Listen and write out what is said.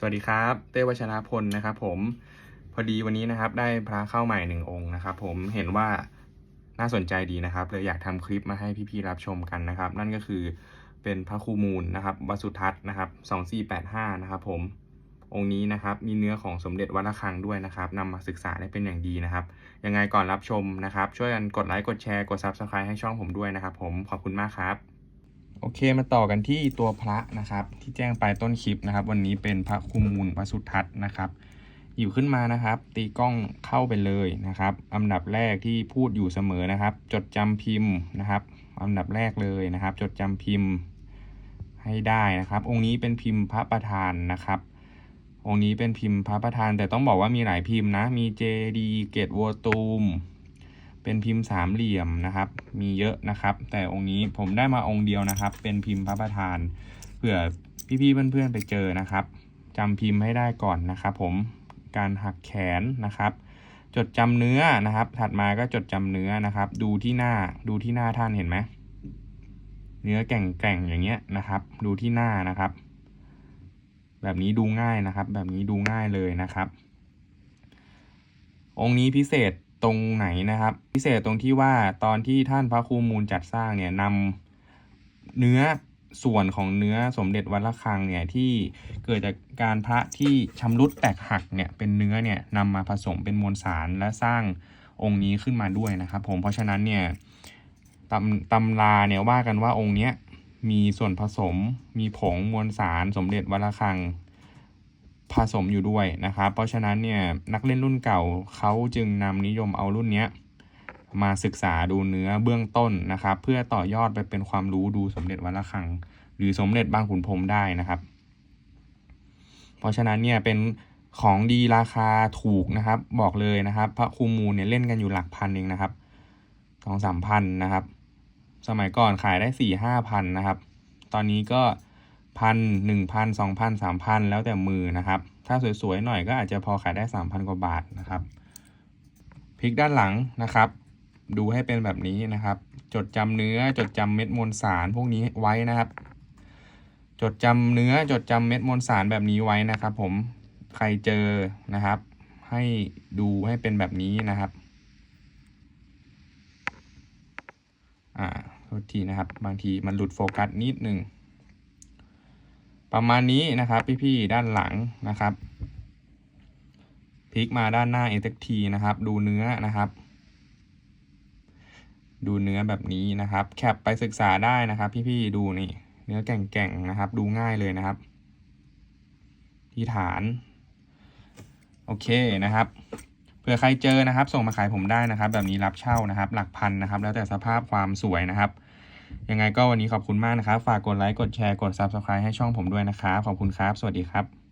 สวัสดีครับ เต้วัชรพลนะครับ ผมพอดีวันนี้นะครับ ได้พระเข้าใหม่หนึ่งองค์นะครับ ผมเห็นว่าน่าสนใจดีนะครับเลยอยากทำคลิปมาให้พี่ๆรับชมกันนะครับ นั่นก็คือเป็นพระครูมูลนะครับวสุทัศน์นะครับ2485นะครับ ผมองค์นี้นะครับ มีเนื้อของสมเด็จวัดระฆังด้วยนะครับนำมาศึกษาได้เป็นอย่างดีนะครับ ยังไงก่อนรับชมนะครับ ช่วยกันกดไลค์กดแชร์กด Subscribe ให้ช่องผมด้วยนะครับ ผมขอบคุณมากครับ โอเคมาต่อกันที่ตัวพระนะครับ ที่แจ้งไปต้นคลิปนะครับ วันนี้เป็นพระคุมูลวสุทัศน์นะครับอยู่ขึ้นมานะครับ ตีกล้องเข้าไปเลยนะครับอันดับแรกที่พูดอยู่เสมอนะครับ จดจำพิมพ์นะครับอันดับแรกเลยนะครับ จดจำพิมพ์ให้ได้นะครับ องค์นี้เป็นพิมพ์พระประธานนะครับองค์นี้เป็นพิมพ์พระประธาน แต่ต้องบอกว่ามีหลายพิมพ์นะ มีเจดีเกตวัวตูม เป็นพิมพ์สามเหลี่ยมนะครับ มีเยอะนะครับ แต่องค์นี้ผมได้มาองค์เดียวนะครับ เป็นพิมพ์พระประธานเผื่อพี่ๆเพื่อนๆไปเจอนะครับจำพิมพ์ให้ได้ก่อนนะครับ ผมการหักแขนนะครับ จดจำเนื้อนะครับ ถัดมาก็จดจำเนื้อนะครับ ดูที่หน้าดูที่หน้าท่านเห็นไหมเนื้อแก่งๆอย่างเงี้ยนะครับ ดูที่หน้านะครับ แบบนี้ดูง่ายนะครับ แบบนี้ดูง่ายเลยนะครับ องค์นี้พิเศษ ตรงไหนนะครับ พิเศษตรงที่ว่าตอนที่ท่านพระครูมูลจัดสร้างเนี่ยนำเนื้อส่วนของเนื้อสมเด็จวัดระฆังเนี่ยที่เกิดจากการพระที่ชำรุดแตกหักเนี่ยเป็นเนื้อเนี่ยนำมาผสมเป็นมวลสารและสร้างองค์นี้ขึ้นมาด้วยนะครับ ผมเพราะฉะนั้นเนี่ยตำตำราเนี่ยว่ากันว่าองค์เนี้ยมีส่วนผสมมีผงมวลสารสมเด็จวัดระฆัง ผสมอยู่ด้วยนะครับ เพราะฉะนั้นเนี่ยนักเล่นรุ่นเก่าเขาจึงนำนิยมเอารุ่นนี้มาศึกษาดูเนื้อเบื้องต้นนะครับ เพื่อต่อยอดไปเป็นความรู้ดูสมเด็จวัดระฆัง หรือสมเด็จบางขุนพรมได้นะครับ เพราะฉะนั้นเนี่ยเป็นของดีราคาถูกนะครับ บอกเลยนะครับ พระครูมูลเนี่ยเล่นกันอยู่หลักพันเองนะครับสองสามพันนะครับ สมัยก่อนขายได้สี่ห้าพันนะครับ ตอนนี้ก็ พันหนึ่งพันสองพันสามพันแล้วแต่มือนะครับ ถ้าสวยๆหน่อยก็อาจจะพอขายได้สามพันกว่าบาทนะครับพลิกด้านหลังนะครับ ดูให้เป็นแบบนี้นะครับ จดจำเนื้อจดจำเม็ดมวลสารพวกนี้ไว้นะครับ จดจำเนื้อจดจำเม็ดมวลสารแบบนี้ไว้นะครับ ผมใครเจอนะครับ ให้ดูให้เป็นแบบนี้นะครับอ่าโทษทีนะครับ บางทีมันหลุดโฟกัสนิดหนึ่ง ประมาณนี้นะครับ พี่ๆด้านหลังนะครับพลิกมาด้านหน้า NXT นะครับ ดูเนื้อนะครับ ดูเนื้อแบบนี้นะครับ แคปไปศึกษาได้นะครับ พี่ๆดูนี่เนื้อแก่งๆนะครับ ดูง่ายเลยนะครับ ที่ฐาน โอเคนะครับเผื่อใครเจอนะครับ ส่งมาขายผมได้นะครับ แบบนี้รับเช่านะครับ หลักพันนะครับ แล้วแต่สภาพความสวยนะครับ ยังไงก็วันนี้ขอบคุณมากนะครับ ฝากกดไลค์ กดแชร์ กด Subscribe ให้ช่องผมด้วยนะครับ ขอบคุณครับ สวัสดีครับ